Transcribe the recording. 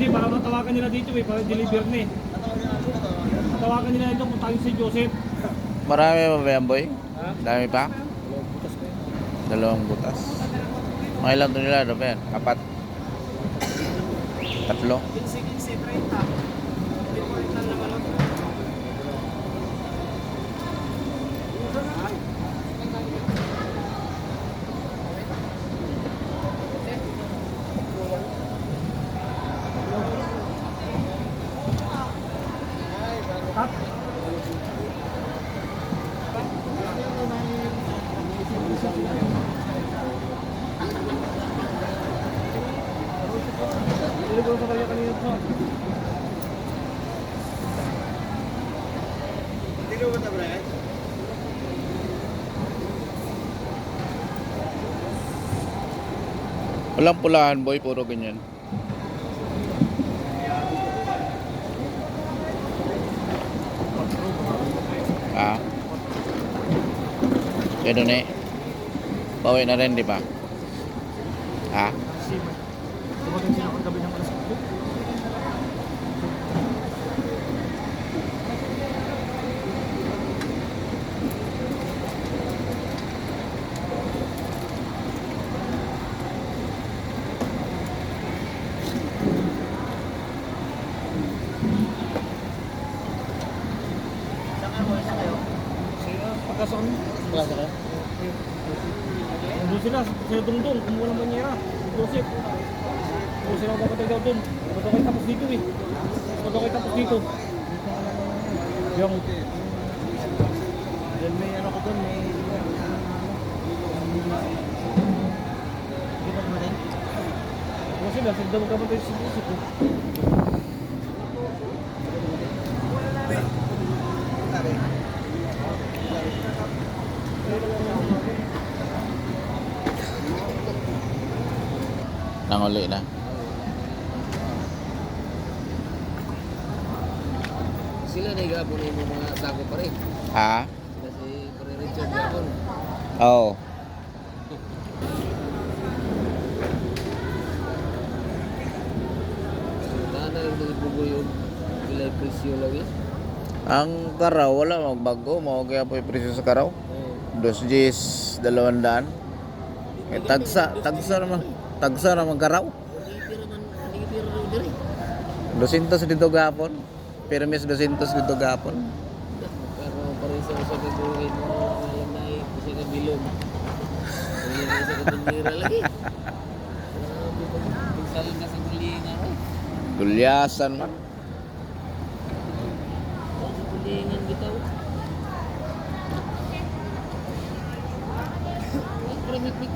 Hindi, baka matawagan nila dito eh, para deliver na eh. Tawagan nila ito kung tayo si Joseph. Marami pa ba yan, boy? Ha? Dami pa? Dalawang butas. Mga ilang tonelada ba yan? Apat? Tatlo? Tat. Hindi ko sa kanya kanina ito. Walang pulahan, boy. Puro ganyan. Ganun eh. Bawi na rin, di ba? Ha? Kasi dumating sila kagabi ng alas 8. Sila, pagkasaan. Klase ka? Nandun sila, sila doon doon, kumuha ng banyera. Joseph. Kung sila papatay daw doon. Ba't ako tapos dito eh? Ba't ako tapos dito? Yung, Yan may ano ko doon, may... Hindi pa dumating? kung sila, sila daw magkapatay si Joseph eh. Nanguli na. Sila na igapon yung mga sako pa rin. Ha? Sila si Pare Richard Gapon. Oo. Eh. Ang karaw, wala magbago. Mao kaya po yung presyo sa karaw. Oo. Dos Gs, dalawang daan. Eh, tagsa, tagsa naman. Tagsa naman karaw. Hindi tira man, hindi tira daw diri. 200 dito gapon. Permis 200 dito gapon. Pero parang sa sa gagawin mo, alam na eh, kasi ka bilog. Hindi na isa ka tundira lagi. Grabe ba? Pagsalin ka sa gulingan eh. Gulyasan man. Sa gulingan bitaw. mi, mi,